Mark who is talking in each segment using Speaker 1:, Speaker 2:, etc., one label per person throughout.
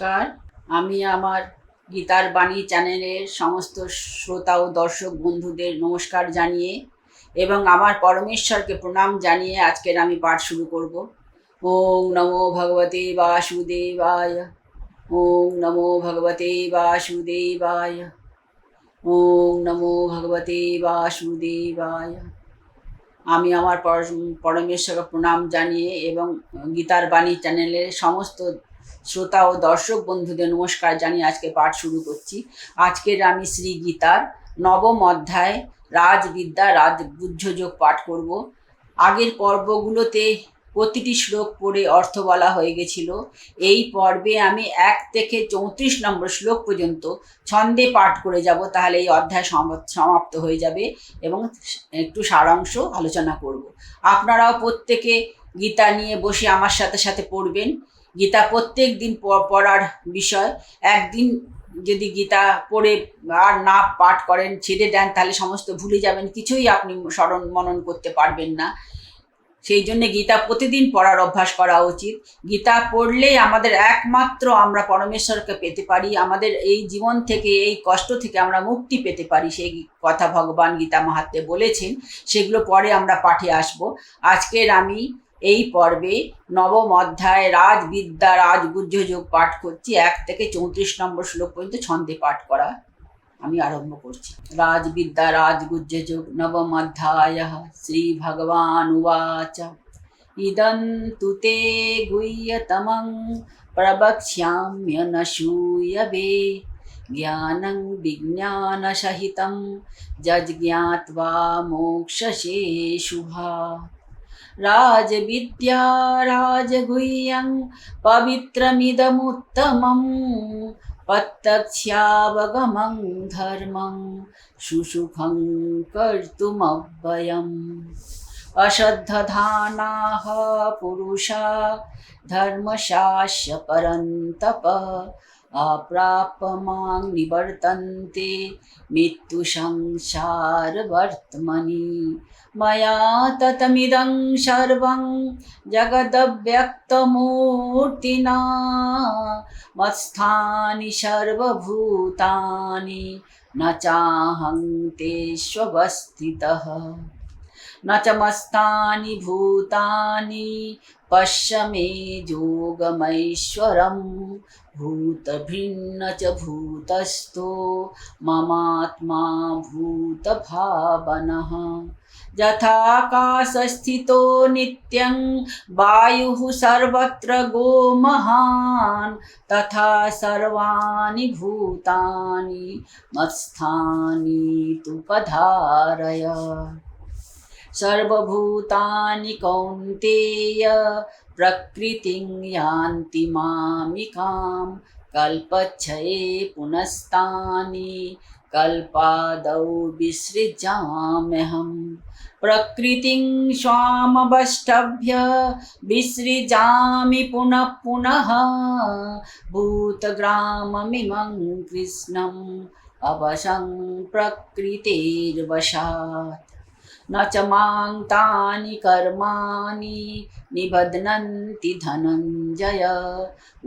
Speaker 1: নমস্কার। আমি আমার গীতার বাণী চ্যানেলের সমস্ত শ্রোতা ও দর্শক বন্ধুদের নমস্কার জানিয়ে এবং আমার পরমেশ্বরকে প্রণাম জানিয়ে আজকের আমি পাঠ শুরু করব। ওং নমো ভগবতে বাসুদেবায়। ওং নমো ভগবতে বাসুদেবায়। ওং নমো ভগবতে বাসুদেবায়। আমি আমার পরমেশ্বরকে প্রণাম জানিয়ে এবং গীতার বাণী চ্যানেলের সমস্ত শ্রোতা ও দর্শক বন্ধুদের নমস্কার জানিয়ে আজকে পাঠ শুরু করছি। আজকের আমি শ্রী গীতার নবম অধ্যায়, রাজবিদ্যা রাজগুহ্যযোগ পাঠ করব। আগের পর্বগুলোতে প্রতিটি শ্লোক পড়ে অর্থ বলা হয়ে গেছিল। এই পর্বে আমি এক থেকে চৌত্রিশ নম্বর শ্লোক পর্যন্ত ছন্দে পাঠ করে যাব, তাহলে এই অধ্যায় সম- সমাপ্ত হয়ে যাবে এবং একটু সারাংশ আলোচনা করব। আপনারাও প্রত্যেকে গীতা নিয়ে বসে আমার সাথে সাথে পড়বেন। গীতা প্রত্যেক দিন পড়ার বিষয়। একদিন যদি গীতা পড়ে আর না পাঠ করেন, ছেড়ে দেন, তাহলে সমস্ত ভুলে যাবেন, কিছুই আপনি স্মরণ, মনন করতে পারবেন না। সেই জন্য গীতা প্রতিদিন পড়ার অভ্যাস করা উচিত। গীতা পড়লেই আমাদের একমাত্র আমরা পরমেশ্বরকে পেতে পারি। আমাদের এই জীবন থেকে, এই কষ্ট থেকে আমরা মুক্তি পেতে পারি। সেই কথা ভগবান গীতা মাহাত্মে বলেছেন। সেগুলো পরে আমরা পাঠে আসব। আজকের আমি এই পর্বে নবম অধ্যায় রাজবিদ্যা রাজগুহ্য যোগ পাঠ করছি। এক থেকে চৌত্রিশ নম্বর শ্লোক পর্যন্ত ছন্দে পাঠ করা আমি আরম্ভ করছি। রাজবিদ্যা রাজগুহ্য যোগ, নবম অধ্যায়, শ্রী ভগবান উবাচ। ইদম তুতে গুহ্যতমং প্রবক্ষ্যাম্যনশূয়বে ज्ञानं विज्ञानसहितं जज्ञात्वा मोक्षसे शुभा राजविद्या राजगुह्यं पवित्रमिदमुत्तमं पत्तक्ष्यावगमं धर्मं सुसुखं कर्तुमव्ययम्। अश्रद्धधानाः पुरुषा धर्मशास्य परन्तप अप्राप्य माँ निवर्तन्ते मृत्युसंसारवर्त्मनि मया ततमिदं सर्वं जगदव्यक्तमूर्तिना। मत्स्थानि सर्वभूतानि न चाहं न च मस्तानि भूतानि पश्य मे योगमैश्वरं भूतभिन्न च भूतस्थो ममात्मा भूतभावनः यथाकाशस्थितो नित्यं वायुः सर्वत्र गोमहान्, तथा सर्वाणि भूतानि मत्स्थानि तु पधारय। सर्वभूतानि कौन्तेय प्रकृतिं यान्ति मामिकां कल्पच्छये पुनस्तानि, कल्पादौ विसृजाम्यहं प्रकृतिं स्वामवष्टभ्य विसृजामि पुनः पुनः, भूतग्राममिमं कृष्णम्, अवशं प्रकृतेर्वशात्। न च माँ तानि कर्माणि निबध्नन्ति धनञ्जय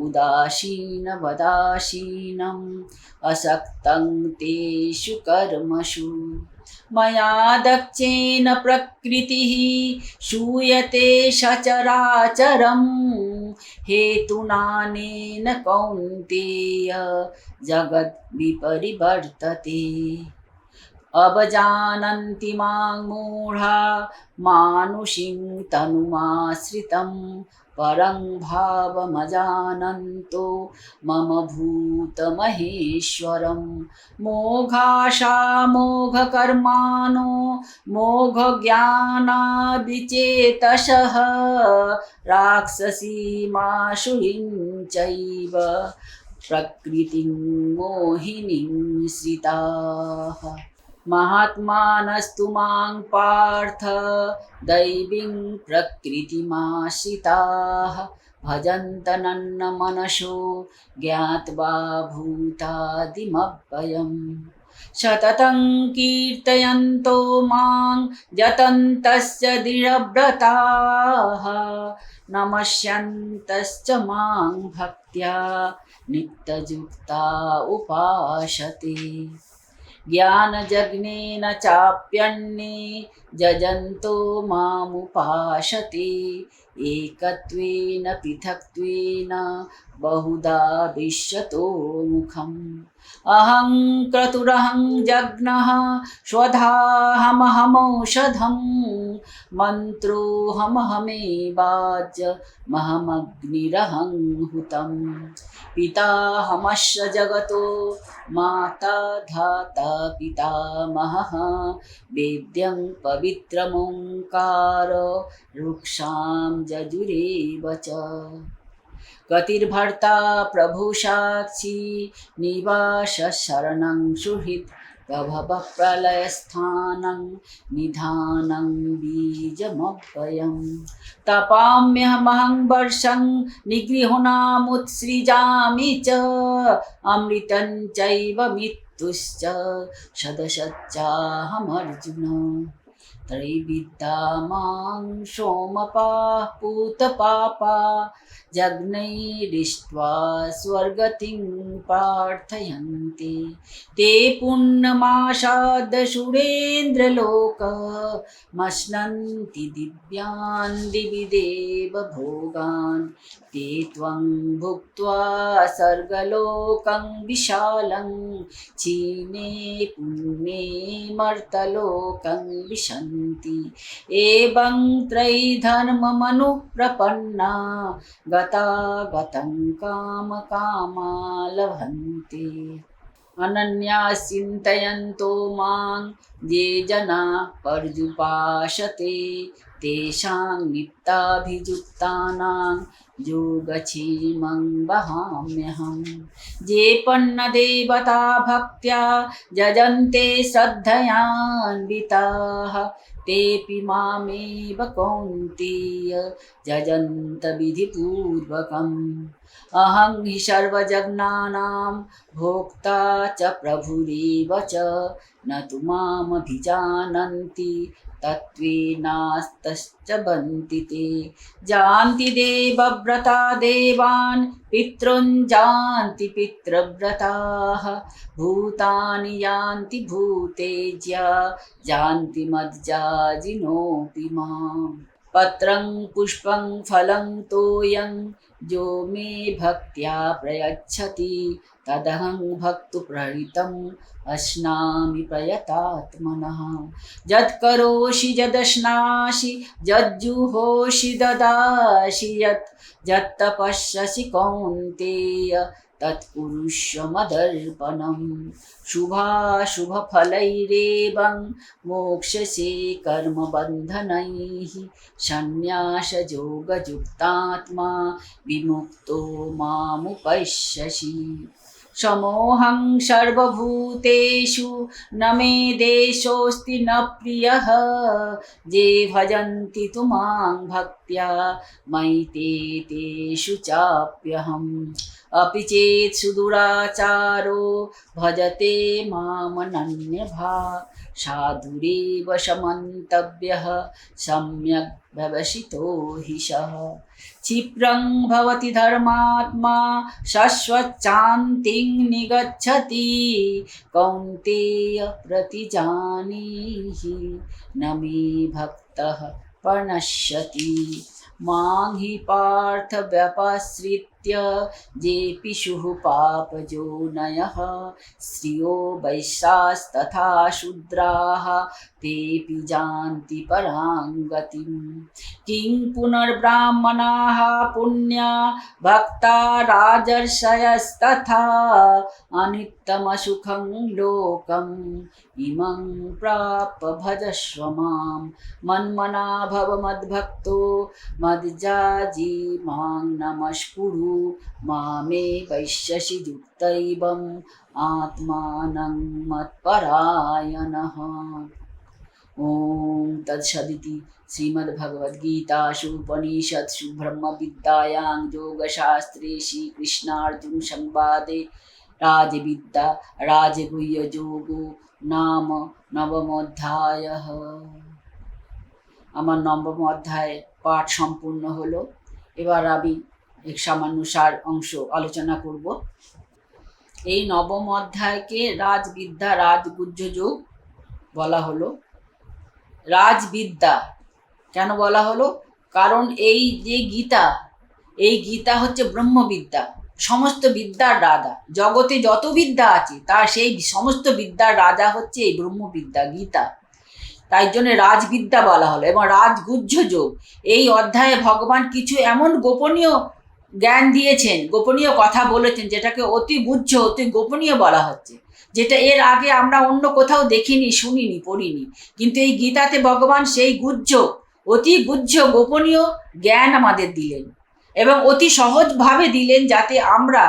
Speaker 1: उदासीनवदासीनम् असक्तं तेषु कर्मसु मया दक्षेण प्रकृतिः शूयते सचराचरं हेतुनानेन कौन्तेय जगद्विपरिवर्तते। अवजानन्ति माँ मूढा मानुषीं तनुमाश्रितं परं भावमजानन्तो मम भूतमहेश्वरं। मोघाशामोघकर्माणो मोघज्ञानादिचेतसः राक्षसीमाशुरीं चैव प्रकृतिं मोहिनीं श्रिताः। महात्मानस्तु माँ पार्थ दैवीं प्रकृतिमाश्रिताः भजन्तनन्नमनसो ज्ञात्वा भूतादिमव्ययम्। सततं कीर्तयन्तो माँ यतन्तस्य दृढव्रताः। नमस्यन्तश्च माँ भक्त्या नित्ययुक्ता उपासते ज्ञानजज्ञेन चाप्यन्ने जजन्तो मामुपासते एकत्वेन पृथक्त्वेन बहुधा विश्यतो मुखम् अहं क्रतुरहं जग्नः स्वधाहमहमौषधं महमग्निरहं हुतं पिताहमस्य जगतो माता धाता पितामहः वेद्यं पवित्रमोङ्कार रुक्षां जजुरेव च। গতির্ভর্তা প্রভু সাক্ষী নিবাস শরণং সুহৃদ প্রভব প্রলয়স্থানং নিধানং বীজমব্যয়ম তপাম্যহমহং বর্ষং নিগৃহণামুৎসৃজামি চ অমৃতং চৈব মৃত্যুশ্চ সদসচ্চাহমর্জুন ত্রৈবিদ্যামাং সোমপাহ পাপা जग्नैरिष्ट्वा स्वर्गतिं प्रार्थयन्ति ते पुण्यमाशादशुरेन्द्रलोक, मश्नन्ति दिव्यान् दिवि देव भोगान्। ते त्वं भुक्त्वा सर्गलोकं विशालं, चीने पुण्ये मर्तलोकं विशन्ति। एवं त्रैधर्ममनुप्रपन्ना गतागतं अनन्या चिन्तयन्तो माँ ये जना पर्युपासते तेषां नित्याभियुक्तानां योगक्षेमं वहाम्यहं। ये पन्नदेवता भक्त्या जजन्ते श्रद्धयान्विताः तेऽपि मामेव कौन्तेय जजन्त विधिपूर्वकम् अहं हि सर्वजज्ञानां भोक्ता च प्रभुरेव च न तु मामभिजानन्ति तत्त्वेनास्तश्च बन्ति ते। जान्ति देवव्रता देवान् पितॄन् पितृव्रताः। भूतानि यान्ति भूतेज्या, जान्ति मज्जाजिनोऽपि माम्। पत्रं, पुष्पं, फलं, तोयं यो मे भक्त्या प्रयच्छति, तदहं भक्तुप्रहितम् अश्नामि प्रयतात्मनः। यत्करोषि यदश्नासि, यज्जुहोषि ददासि यत्, यत्तपश्यसि कौन्तेय तत्कुरुष्वमदर्पणं शुभाशुभफलैरेवं मोक्षसे कर्मबन्धनैः सन्न्यासयोगयुक्तात्मा विमुक्तो मामुपश्यसि समोऽहं सर्वभूतेषु न मे देशोऽस्ति न प्रियः ये भजन्ति तु मां भक्त्या मयि ते तेषु चाप्यहम् अपि चेत् सुदुराचारो भजते मामनन्यभा साधुरेव समन्तव्यः सम्यक् व्यवसितो हि सः क्षिप्रं भवति धर्मात्मा शश्वच्चान्तिं निगच्छति कौन्तेय प्रतिजानीहि न मे भक्तः प्रणश्यति मां हि पार्थ व्यपश्रित्य जेऽपिषुः पापजोनयः स्त्रियो वैश्यास्तथा शूद्राः, तेऽपि जानति परां गतिं किं पुनर्ब्राह्मणाः पुण्या, भक्ता राजर्षयस्तथा अनित्यमसुखं लोकम्, इमं प्राप्य भजस्व माँ मन्मना भव मद्भक्तो मज्जाजी माँ नमस्कुरु। मामे वैश्यसि युक्तैवम् आत्मानं मत्परायणः ॐ तत्सदिति श्रीमद्भगवद्गीतासु उपनिषत्सु ब्रह्मविद्यायां योगशास्त्रे श्रीकृष्णार्जुनसंवादे राजविद्या রাজগুহ্যযোগো নাম নবমোধ্যায় আমার নবম অধ্যায় পাঠ সম্পূর্ণ হলো এবার আমি এক সামান্য সার অংশ আলোচনা করব। এই নবম অধ্যায়কে রাজবিদ্যা রাজগুজ্জ যোগ বলা হলো। রাজবিদ্যা কেন বলা হলো? কারণ এই যে গীতা, এই গীতা হচ্ছে ব্রহ্মবিদ্যা। সমস্ত বিদ্যার রাজা, জগতে যত বিদ্যা আছে, তার সেই সমস্ত বিদ্যার রাজা হচ্ছে এই ব্রহ্মবিদ্যা, গীতা। তাই জন্য রাজবিদ্যা বলা হলো এবং রাজগুহ্য যোগ। এই অধ্যায়ে ভগবান কিছু এমন গোপনীয় জ্ঞান দিয়েছেন, গোপনীয় কথা বলেছেন, যেটাকে অতি গুহ্য অতি গোপনীয় বলা হচ্ছে। যেটা এর আগে আমরা অন্য কোথাও দেখিনি, শুনিনি, পড়িনি। কিন্তু এই গীতাতে ভগবান সেই গুহ্য অতি গুহ্য গোপনীয় জ্ঞান আমাদের দিলেন এবং অতি সহজভাবে দিলেন যাতে আমরা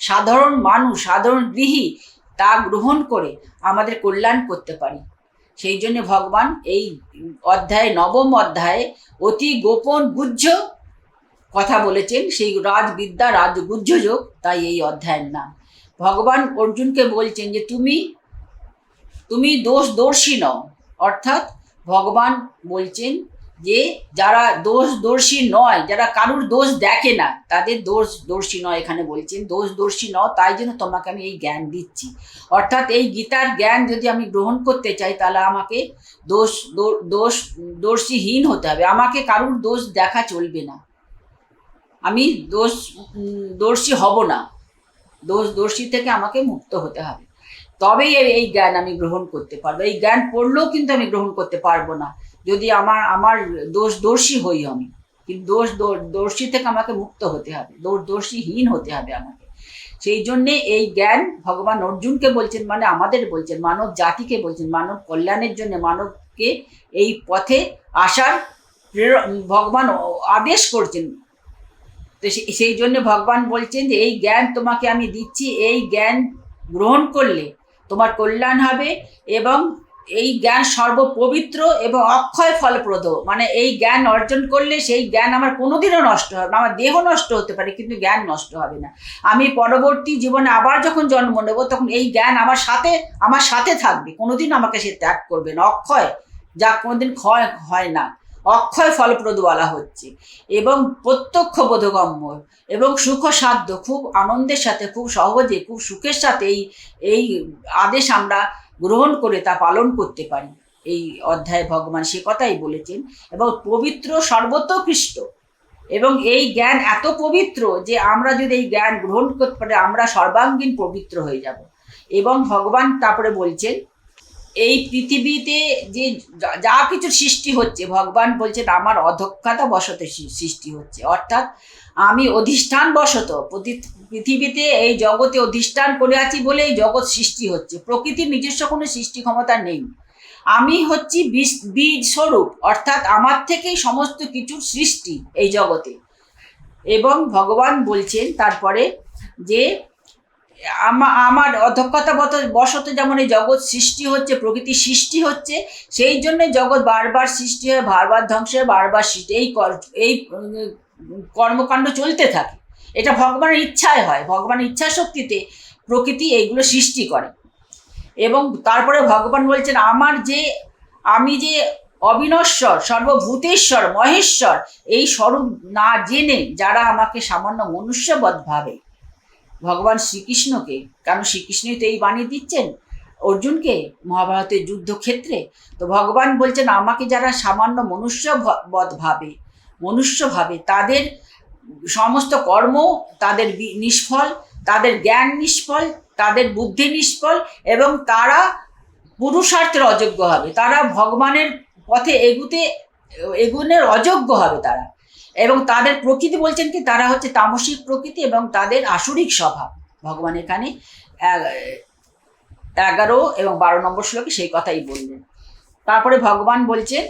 Speaker 1: সাধারণ মানুষ, সাধারণ গৃহী তা গ্রহণ করে আমাদের কল্যাণ করতে পারি। সেই জন্য ভগবান এই অধ্যায়ে, নবম অধ্যায়ে অতি গোপন গুহ্য কথা বলেছেন, সেই রাজবিদ্যা রাজগুহ্য যোগ, তাই এই অধ্যায়ের নাম। ভগবান অর্জুনকে বলছেন যে, তুমি তুমি দোষ দর্শী নও। অর্থাৎ ভগবান বলছেন যে, যারা দোষ দর্শী নয়, যারা কারুর দোষ দেখে না, তাদের দোষ দর্শী নয় এখানে বলছেন। দোষ দর্শী নও, তাই জন্য তোমাকে আমি এই জ্ঞান দিচ্ছি। অর্থাৎ এই গীতার জ্ঞান যদি আমি গ্রহণ করতে চাই, তাহলে আমাকে দোষ দোষ দর্শীহীন হতে হবে। আমাকে কারুর দোষ দেখা চলবে না। আমি দোষ দর্শী হব না। দোষ দর্শী থেকে আমাকে মুক্ত হতে হবে। তবেই এই- জ্ঞান আমি গ্রহণ করতে পারব। এই জ্ঞান পড়লেও কিন্তু আমি গ্রহণ করতে পারব না। যদি আমার আমার দোষ দর্শী হই আমি, কিন্তু দোষ দর্শী থেকে আমাকে মুক্ত হতে হবে। দোষ হতে হবে আমাকে। সেই জন্যে এই জ্ঞান ভগবান অর্জুনকে বলছেন মানে আমাদের বলছেন, মানব জাতিকে বলছেন, মানব কল্যাণের জন্য মানবকে এই পথে আসার ভগবান আদেশ করছেন। তো সেই জন্য ভগবান বলছেন যে, এই জ্ঞান তোমাকে আমি দিচ্ছি। এই জ্ঞান গ্রহণ করলে তোমার কল্যাণ হবে এবং এই জ্ঞান সর্বপবিত্র এবং অক্ষয় ফলপ্রদ। মানে এই জ্ঞান অর্জন করলে সেই জ্ঞান আমার কোনোদিনও নষ্ট হবে না। আমার দেহ নষ্ট হতে পারে, কিন্তু জ্ঞান নষ্ট হবে না। আমি পরবর্তী জীবনে আবার যখন জন্ম নেব, তখন এই জ্ঞান আমার সাথে আমার সাথে থাকবে। কোনোদিন আমাকে সে ত্যাগ করবে না। অক্ষয়, যা কোনোদিন ক্ষয় হয় না। অক্ষয় ফলপ্রদ বলা হচ্ছে। এবং প্রত্যক্ষ বোধগম্য এবং সুখ সাধ্য, খুব আনন্দের সাথে, খুব সহজে, খুব সুখের সাথে এই এই আদেশ আমরা গ্রহণ করে তা পালন করতে পারি। এই অধ্যায়ে ভগবান সে কথাই বলেছেন। এবং পবিত্র সর্বতোকৃষ্ট। এবং এই জ্ঞান এত পবিত্র যে আমরা যদি এই জ্ঞান গ্রহণ করতে পারি, আমরা সর্বাঙ্গীন পবিত্র হয়ে যাব। এবং ভগবান তারপরে বলছেন এই পৃথিবীতে যে যা- কিছু সৃষ্টি হচ্ছে, ভগবান বলছেন আমার অধক্ষতা বশতে সৃষ্টি হচ্ছে। অর্থাৎ আমি অধিষ্ঠান বশত পৃথিবীতে এই জগতে অধিষ্ঠান করে আছি বলে এই জগৎ সৃষ্টি হচ্ছে। প্রকৃতির নিজস্ব কোনো সৃষ্টি ক্ষমতা নেই। আমি হচ্ছি বীজ বীজ স্বরূপ, অর্থাৎ আমার থেকেই সমস্ত কিছুর সৃষ্টি এই জগতে। এবং ভগবান বলছেন তারপরে যে আমার অধ্যক্ষতা বত বশত যেমন এই জগৎ সৃষ্টি হচ্ছে, প্রকৃতি সৃষ্টি হচ্ছে, সেই জন্য জগৎ বারবার সৃষ্টি হয়, বারবার ধ্বংস হয়, বারবার সৃষ্টি এই এই কর্মকাণ্ড চলতে থাকে। এটা ভগবানের ইচ্ছায় হয়, ভগবানের ইচ্ছা শক্তিতে প্রকৃতি এইগুলো সৃষ্টি করে। এবং তারপরে ভগবান বলছেন, আমার যে, আমি যে অবিনশ্বর, সর্বভূতেশ্বর, মহেশ্বর, এই স্বরূপ না জেনে যারা আমাকে সামান্য মনুষ্যবধ ভাবে ভগবান শ্রীকৃষ্ণকে, কারণ শ্রীকৃষ্ণই তো এই বাণী দিচ্ছেন, অর্জুনকে মহাভারতের যুদ্ধক্ষেত্রে। তো ভগবান বলছেন, আমাকে যারা সামান্য মনুষ্য বধ ভাবে, মনুষ্য ভাবে, তাদের সমস্ত কর্ম, তাদের নিষ্ফল, তাদের জ্ঞান নিষ্ফল, তাদের বুদ্ধি নিষ্ফল, এবং তারা পুরুষার্থের অযোগ্য হবে। তারা ভগবানের পথে এগুতে, এগুনের অযোগ্য হবে তারা। এবং তাদের প্রকৃতি বলছেন কি, তারা হচ্ছে তামসিক প্রকৃতি এবং তাদের আসরিক স্বভাব। ভগবান এখানে, এগারো এবং বারো নম্বর শ্লোকে সেই কথাই বললেন। তারপরে ভগবান বলছেন,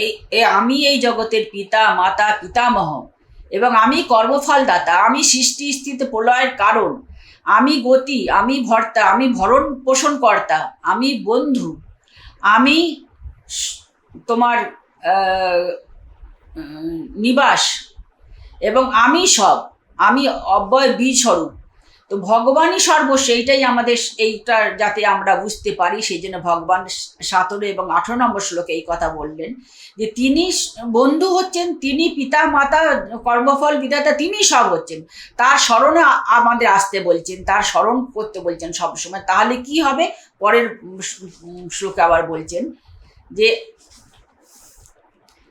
Speaker 1: এই আমি এই জগতের পিতা, মাতা, পিতামহ এবং আমি কর্মফলদাতা, আমি সৃষ্টি স্থিতি প্রলয়ের কারণ, আমি গতি, আমি ভর্তা, আমি ভরণ পোষণ কর্তা, আমি বন্ধু, আমি তোমার নিবাস এবং আমি সব, আমি অব্যয় বীজ স্বরূপ। তো ভগবানই সর্বস্ব এইটাই আমাদের এইটা যাতে আমরা বুঝতে পারি, সেই জন্য ভগবান সতেরো এবং আঠারো নম্বর শ্লোকে এই কথা বললেন যে তিনি বন্ধু হচ্ছেন, তিনি পিতা, মাতা, কর্মফল, বিধাতা, তিনি সব হচ্ছেন। তার স্মরণে আমাদের আসতে বলছেন, তার স্মরণ করতে বলছেন সবসময়। তাহলে কি হবে? পরের শ্লোকে আবার বলছেন যে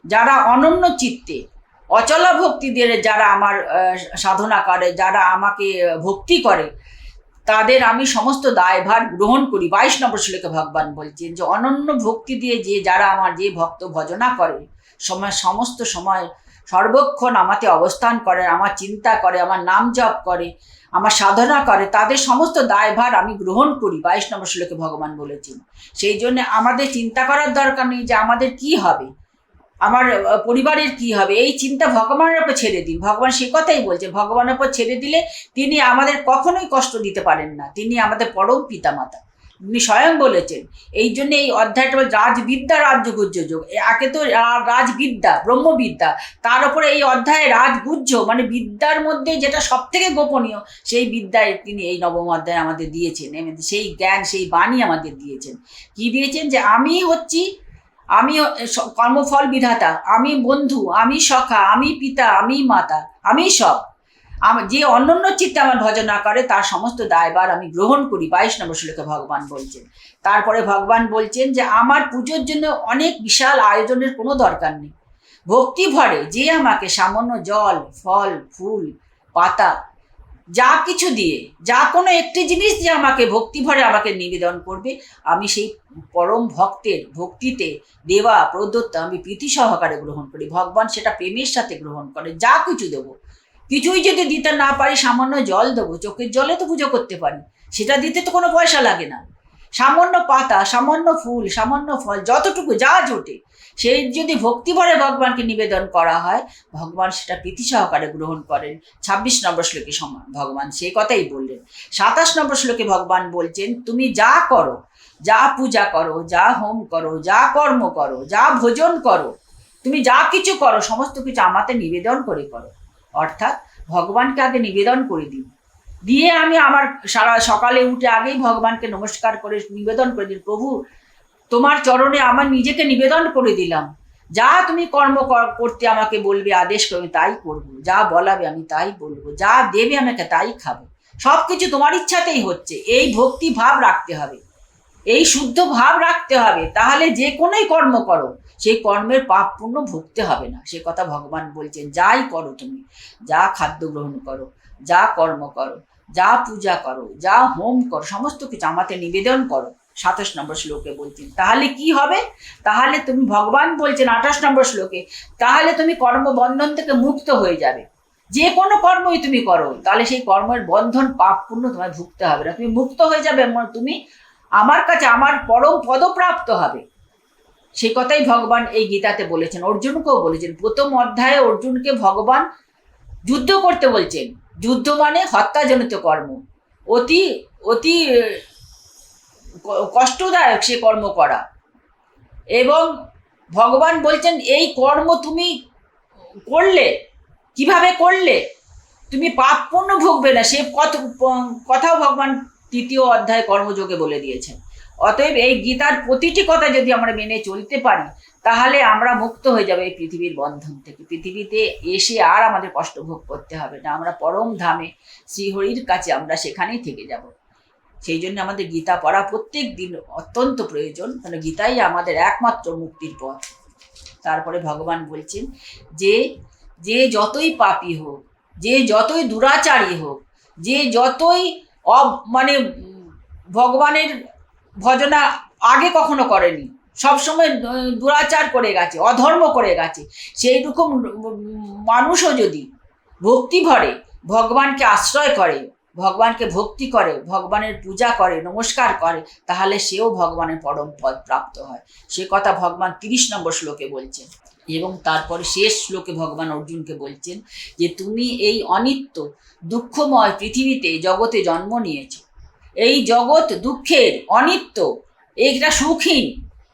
Speaker 1: যারা অনন্য চিত্তে, অচলা ভক্তি দিয়ে যারা আমার সাধনা করে, যারা আমাকে ভক্তি করে, তাদের আমি সমস্ত দায়ভার গ্রহণ করি। বাইশ নম্বর শ্লোকে ভগবান বলছেন যে, অনন্য ভক্তি দিয়ে যে যারা আমার যে ভক্ত ভজনা করে, সময়, সমস্ত সময় সর্বক্ষণ আমাকে অবস্থান করে, আমার চিন্তা করে, আমার নাম জপ করে, আমার সাধনা করে, তাদের সমস্ত দায়ভার আমি গ্রহণ করি, বাইশ নম্বর শ্লোকে ভগবান বলেছেন। সেই জন্য আমাদের চিন্তা করার দরকার নেই যে আমাদের কি হবে। আমার পরিবারের কি হবে? এই চিন্তা ভগবানের উপর ছেড়ে দিন। ভগবান সে কথাই বলছে ভগবানের উপর ছেড়ে দিলে তিনি আমাদের কখনোই কষ্ট দিতে পারেন না। তিনি আমাদের পরম পিতামাতা। তিনি স্বয়ং বলেছেন, এই জন্য এই অধ্যায়টা রাজবিদ্যা রাজগুজ্জ যোগ। একে তো রাজবিদ্যা, ব্রহ্মবিদ্যা, তার উপরে এই অধ্যায়ে রাজগুজ্জ মানে বিদ্যার মধ্যে যেটা সব থেকে গোপনীয়, সেই বিদ্যায় তিনি এই নবম অধ্যায় আমাদের দিয়েছেন। সেই জ্ঞান, সেই বাণী আমাদের দিয়েছেন। কি দিয়েছেন? যে আমি হচ্ছি আমি কর্মফল বিধাতা, আমি বন্ধু, আমি সখা, আমি পিতা, আমি মাতা, আমি সব। যে অন্যান্য চিত্তে আমার ভজনা করে, তার সমস্ত দায়বার আমি গ্রহণ করি, বাইশ নম্বর শ্লোকে ভগবান বলছেন। তারপরে ভগবান বলছেন যে, আমার পুজোর জন্য অনেক বিশাল আয়োজনের কোনো দরকার নেই। ভক্তি ভরে যে আমাকে সামান্য জল, ফল, ফুল, পাতা যা কিছু দিয়ে, যা কোনো একটি জিনিস দিয়ে আমাকে ভক্তি ভরে আমাকে নিবেদন করবে, আমি সেই পরম ভক্তের ভক্তিতে দেওয়া প্রদত্ত আমি প্রীতি সহকারে গ্রহণ করি। ভগবান সেটা প্রেমের সাথে গ্রহণ করে, যা কিছু দেবো। কিছুই যদি দিতে না পারি, সামান্য জল দেবো, চোখের জলে তো পুজো করতে পারি, সেটা দিতে তো কোনো পয়সা লাগে না। সামান্য পাতা, সামান্য ফুল, সামান্য ফল, যতটুকু যা জোটে সেই যদি ভক্তিভরে ভগবানকে নিবেদন করা হয়, ভগবান সেটা প্রীতি সহকারে গ্রহণ করেন। ছাব্বিশ নম্বর শ্লোকে সমান ভগবান সেই কথাই বললেন। সাতাশ নম্বর শ্লোকে ভগবান বলছেন, তুমি যা করো, যা পূজা করো, যা হোম করো, যা কর্ম করো, যা ভোজন করো, তুমি যা কিছু করো, সমস্ত কিছু আমাতে নিবেদন করে করো। অর্থাৎ ভগবানকে আগে নিবেদন করে দিন। দিয়ে আমি আমার সারা সকালে উঠে আগেই ভগবানকে নমস্কার করে নিবেদন করে দিন, প্রভু তোমার চরণে আমার নিজেকে নিবেদন করে দিলাম। যা তুমি কর্ম কর- করতে আমাকে বলবে, আদেশ করবে তাই করব। যা বলাবে আমি তাই বলব। যা দেবে আমাকে তাই খাব। সব কিছু তোমার ইচ্ছাতেই হচ্ছে। এই ভক্তি ভাব রাখতে হবে। এই শুদ্ধ ভাব রাখতে হবে। তাহলে যে কোনোই কর্ম করো, সেই কর্মের পাপ পূর্ণ ভুগতে হবে না। সে কথা ভগবান বলছেন, যাই করো তুমি। যা খাদ্য গ্রহণ করো, যা কর্ম করো, যা পূজা করো, যা হোম করো, সমস্ত কিছু আমাকে নিবেদন করো। সাতাশ নম্বর শ্লোকে বলছেন তাহলে কি হবে? তাহলে তুমি ভগবান বলছেন আঠাশ নম্বর শ্লোকে, তাহলে তুমি কর্মবন্ধন থেকে মুক্ত হয়ে যাবে। যে কোনো কর্মই তুমি করো, তাহলে সেই কর্মের বন্ধন পাপ পূর্ণ তোমায় ভুগতে হবে না। তুমি মুক্ত হয়ে যাবে তুমি আমার কাছে আমার পরম পদপ্রাপ্ত হবে। সে কথাই ভগবান এই গীতাতে বলেছেন, অর্জুনকেও বলেছেন। প্রথম অধ্যায়ে অর্জুনকে ভগবান যুদ্ধ করতে বলছেন। যুদ্ধ মানে হত্যাজনিত কর্ম। অতি অতি কষ্টদায়ক সে কর্ম করা। এবং ভগবান বলছেন, এই কর্ম তুমি করলে, কীভাবে করলে? তুমি পাপ পূর্ণ ভুগবে না। সে কত, কথাও ভগবান তৃতীয় অধ্যায় কর্মযোগে বলে দিয়েছেন। অতএব এই গীতার প্রতিটি কথা যদি আমরা মেনে চলতে পারি, তাহলে আমরা মুক্ত হয়ে যাবে এই পৃথিবীর বন্ধন থেকে। পৃথিবীতে এসে আর আমাদের কষ্ট ভোগ করতে হবে না। আমরা পরম ধামে শ্রীহরির কাছে আমরা সেখানেই থেকে যাব। সেই জন্য আমাদের গীতা পড়া প্রত্যেক দিন অত্যন্ত প্রয়োজন কারণ গীতাই আমাদের একমাত্র মুক্তির পথ। তারপরে ভগবান বলছেন যে যে যতই পাপী হোক, যে যতই দুরাচারী হোক, যে যতই অব মানে ভগবানের ভজনা আগে কখনো করেনি সবসময় দুরাচার করে গেছে, অধর্ম করে গেছে সেই রকম মানুষও যদি ভক্তি ভরে, ভগবানকে আশ্রয় করে ভগবানকে ভক্তি করে, ভগবানের পূজা করে, নমস্কার করে, তাহলে সেও ভগবানের পরম পদ প্রাপ্ত হয়। সে কথা ভগবান তিরিশ নম্বর শ্লোকে বলছেন। এবং তারপরে শেষ শ্লোকে ভগবান অর্জুনকে বলছেন যে, তুমি এই অনিত্য, দুঃখময় পৃথিবীতে জগতে জন্ম নিয়েছ। এই জগৎ দুঃখের, অনিত্য এইটা সুখহীন।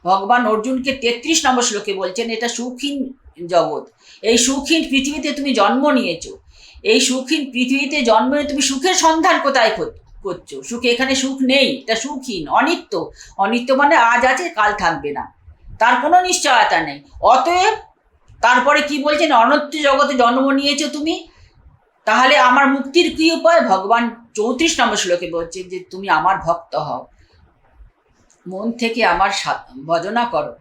Speaker 1: ভগবান অর্জুনকে তেত্রিশ নম্বর শ্লোকে বলছেন, এটা সুখহীন জগৎ। এই সুখহীন পৃথিবীতে তুমি জন্ম নিয়েছো। এই সুখহীন পৃথিবীতে জন্ম তুমি সুখের সন্ধান কোথায় করছ সুখ এখানে সুখ নেই, এটা সুখহীন, অনিত্য। অনিত্য মানে আজ আছে, কাল থাকবে না। তার কোনো নিশ্চয়তা নেই। অতএব তারপরে কি বলছেন? অনত্য জগতে জন্ম নিয়েছো তুমি? তাহলে আমার মুক্তির কি উপায়? ভগবান চৌত্রিশ নম্বর শ্লোকে বলছে যে, তুমি আমার ভক্ত হও। মন থেকে আমার ভজনা করো।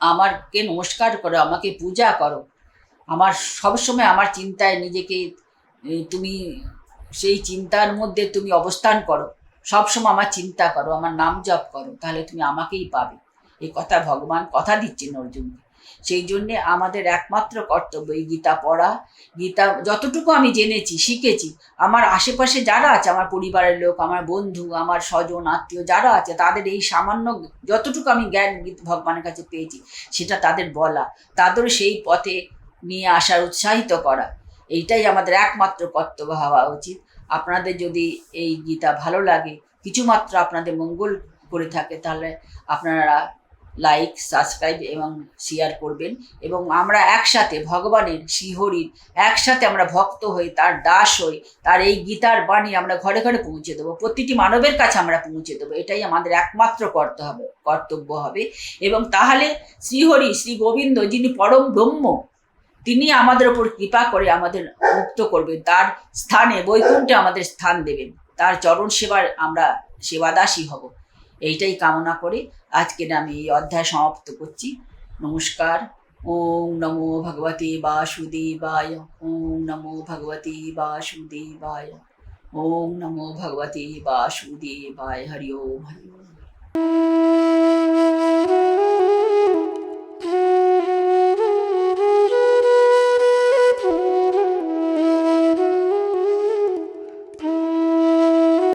Speaker 1: আমারকে নমস্কার করো, আমাকে পূজা করো। আমার সবসময় আমার চিন্তায় নিজেকে তুমি সেই চিন্তার মধ্যে তুমি অবস্থান করো। সবসময় আমার চিন্তা করো, আমার নাম জপ করো, তাহলে তুমি আমাকেই পাবে। এই কথা ভগবান কথা দিচ্ছেন অর্জুনকে। সেই জন্যে আমাদের একমাত্র কর্তব্য এই গীতা পড়া। গীতা যতটুকু আমি জেনেছি, শিখেছি, আমার আশেপাশে যারা আছে, আমার পরিবারের লোক, আমার বন্ধু, আমার স্বজন, আত্মীয় যারা আছে, তাদের এই সামান্য যতটুকু আমি জ্ঞান ভগবানের কাছে পেয়েছি, সেটা তাদের বলা। তাদেরও সেই পথে নিয়ে আসার উৎসাহিত করা। এইটাই আমাদের একমাত্র কর্তব্য হওয়া উচিত। আপনাদের যদি এই গীতা ভালো লাগে, কিছুমাত্র আপনাদের মঙ্গল করে থাকে, তাহলে আপনারা লাইক সাবস্ক্রাইব এবং শেয়ার করবেন। এবং আমরা একসাথে ভগবানের শ্রীহরির, একসাথে আমরা ভক্ত হই তার দাস হই তার এই গীতার বাণী আমরা ঘরে ঘরে পৌঁছে দেবো। প্রতিটি মানবের কাছে আমরা পৌঁছে দেবো। এটাই আমাদের একমাত্র কর্তব্য হবে কর্তব্য হবে। এবং তাহলে শ্রীহরি, শ্রী গোবিন্দ যিনি পরম ব্রহ্ম তিনি আমাদের ওপর কৃপা করে আমাদের মুক্ত করবেন তার স্থানে, বৈকুণ্ঠে আমাদের স্থান দেবেন। তার চরণ সেবার আমরা সেবাদাসী হব। এইটাই কামনা করে আজকের আমি এই অধ্যায় সমাপ্ত করছি। নমস্কার। ওম নমো ভগবতে বাসুদেবায়। ওম নমো ভগবতে বাসুদেবায়। ওম নমো ভগবতে বাসুদেবায়। হরি ওম হরি ওম।